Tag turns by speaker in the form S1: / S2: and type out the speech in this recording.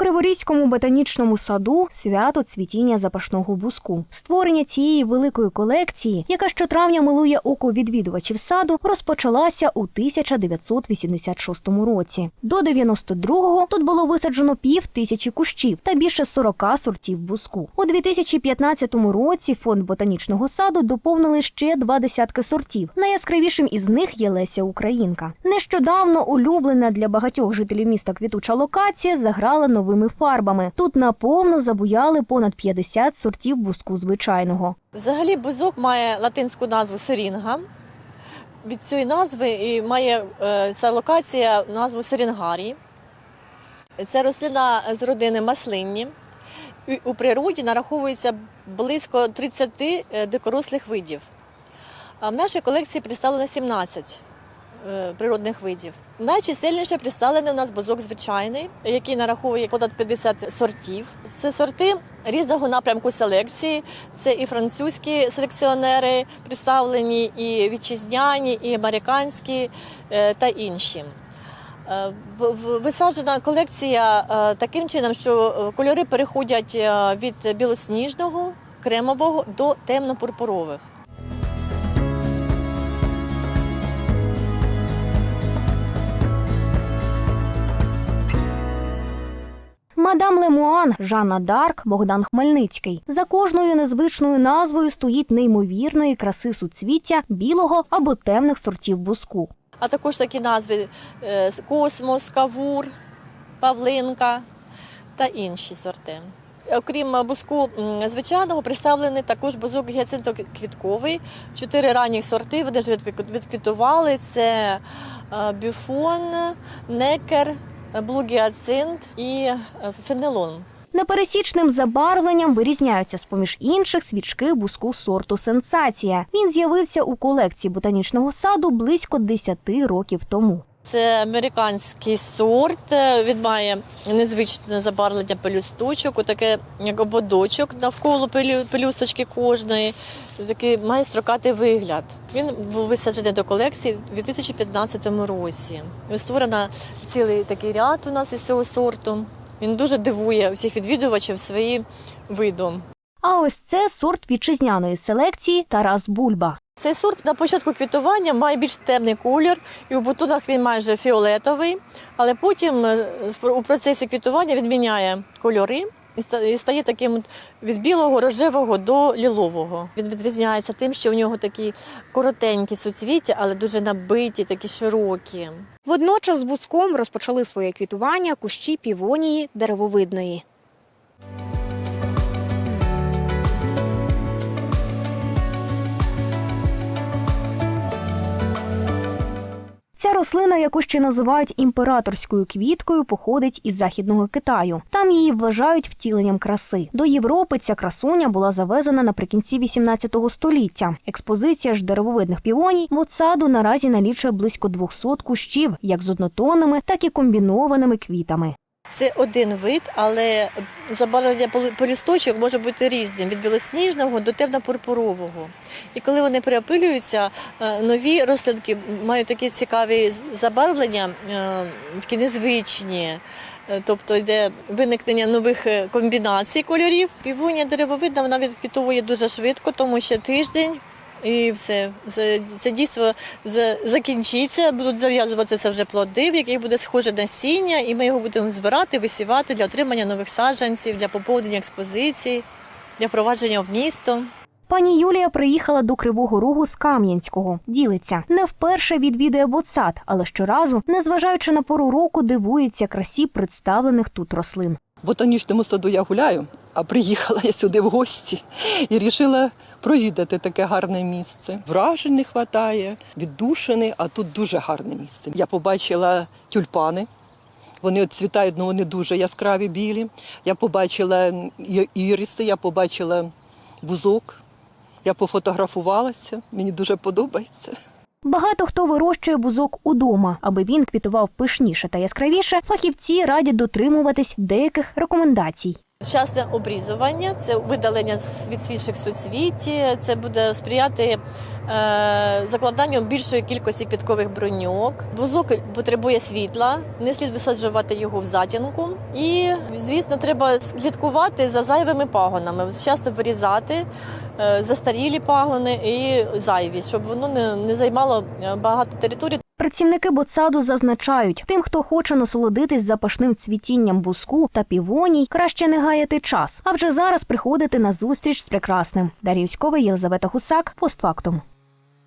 S1: Криворізькому ботанічному саду свято цвітіння запашного буску. Створення цієї великої колекції, яка щотравня милує око відвідувачів саду, розпочалася у 1986 році. До 92-го тут було висаджено пів тисячі кущів та більше 40 сортів буску. У 2015 році фонд ботанічного саду доповнили ще два десятки сортів. Найяскравішим із них є Леся Українка. Нещодавно улюблена для багатьох жителів міста квітуча локація заграла новими фарбами. Тут наповно забуяли понад 50 сортів буску звичайного.
S2: Взагалі бузок має латинську назву серінга. Від цієї назви і має е, ця локація назву Серінгарі. Це рослина з родини маслинні. У природі нараховується близько 30 е, дикорослих видів. А в нашій колекції представлено 17 е, природних видів. Найчисельніше представлений у нас бузок звичайний, який нараховує понад 50 сортів. Це сорти різного напрямку селекції. Це і французькі селекціонери представлені, і вітчизняні, і американські е, та інші. Е, Висаджена колекція е, таким чином, що е, кольори переходять е, від білосніжного, кремового до темно-пурпурових.
S1: Мадам Лемуан, Жанна Дарк, Богдан Хмельницький. За кожною незвичною назвою стоїть неймовірної краси суцвіття білого або темних сортів буску.
S2: а також такі назви е, космос, кавур, павлинка та інші сорти. Окрім бузку звичайного, представлений також бузок гіацинтоквітковий. Чотири ранніх сорти вони вже відквітували. Це е, бюфон, некер, блугіацинт і е, фенелон.
S1: Непересічним забарвленням вирізняються з поміж інших свічки буску сорту Сенсація. Він з'явився у колекції ботанічного саду близько 10 років тому.
S2: Це американський сорт. Він має незвичне забарвлення пелюсточок, отаке як ободочок навколо пелюсточки кожної. Такий має строкатий вигляд. Він був висаджений до колекції у 2015 році. Створено цілий такий ряд у нас із цього сорту. Він дуже дивує всіх відвідувачів своїм видом.
S1: А ось це сорт вітчизняної селекції Тарас Бульба.
S2: Цей сорт на початку квітування має більш темний колір, і у бутонах він майже фіолетовий, але потім е, у процесі квітування він міняє кольори і стає таким від білого, рожевого до лілового. Він відрізняється тим, що у нього такі коротенькі суцвіття, але дуже набиті, такі широкі.
S1: Водночас з буском розпочали своє квітування кущі півонії деревовидної. Рослина, яку ще називають імператорською квіткою, походить із західного Китаю. Там її вважають втіленням краси. До Європи ця красуня була завезена наприкінці 18 століття. Експозиція ж деревовидних півоній в саду наразі налічує близько 200 кущів, як з однотонними, так і комбінованими квітами.
S2: Це один вид, але забарвлення полюсточок може бути різним від білосніжного до темно-пурпурового. І коли вони переопилюються, е, нові рослинки мають такі цікаві забарвлення, е, такі незвичні. Е, Тобто йде виникнення нових комбінацій кольорів. Півонія деревовидна вона відквітовує дуже швидко, тому ще тиждень. І все, все це дійство за- закінчиться, будуть зав'язуватися вже плоди, в яких буде схоже насіння, і ми його будемо збирати, висівати для отримання нових саджанців, для поповнення експозицій, для впровадження в місто.
S1: Пані Юлія приїхала до Кривого Рогу з Кам'янського. Ділиться не вперше відвідує ботсад, але щоразу, незважаючи на пору року, дивується красі представлених тут рослин.
S3: Ботанічному саду я гуляю, а приїхала я сюди в гості і вирішила провідати таке гарне місце. Вражень не вистачає, віддушини, а тут дуже гарне місце. Я побачила тюльпани. Вони от цвітають, але вони дуже яскраві білі. Я побачила іриси, я побачила бузок. Я пофотографувалася, мені дуже подобається.
S1: Багато хто вирощує бузок удома, аби він квітував пишніше та яскравіше. Фахівці радять дотримуватись деяких рекомендацій.
S2: Вчасне обрізування, це видалення відсвітших суцвіті, це буде сприяти е, закладанню більшої кількості квіткових броньок. Бузок потребує світла, не слід висаджувати його в затінку. І, звісно, треба слідкувати за зайвими пагонами, часто вирізати е, застарілі пагони і зайві, щоб воно не, не займало е, багато території.
S1: Працівники ботсаду зазначають, тим, хто хоче насолодитись запашним цвітінням буску та півоній, краще не гаяти час, а вже зараз приходити на зустріч з прекрасним. Дар'я Юськова, Єлизавета Гусак, постфактум.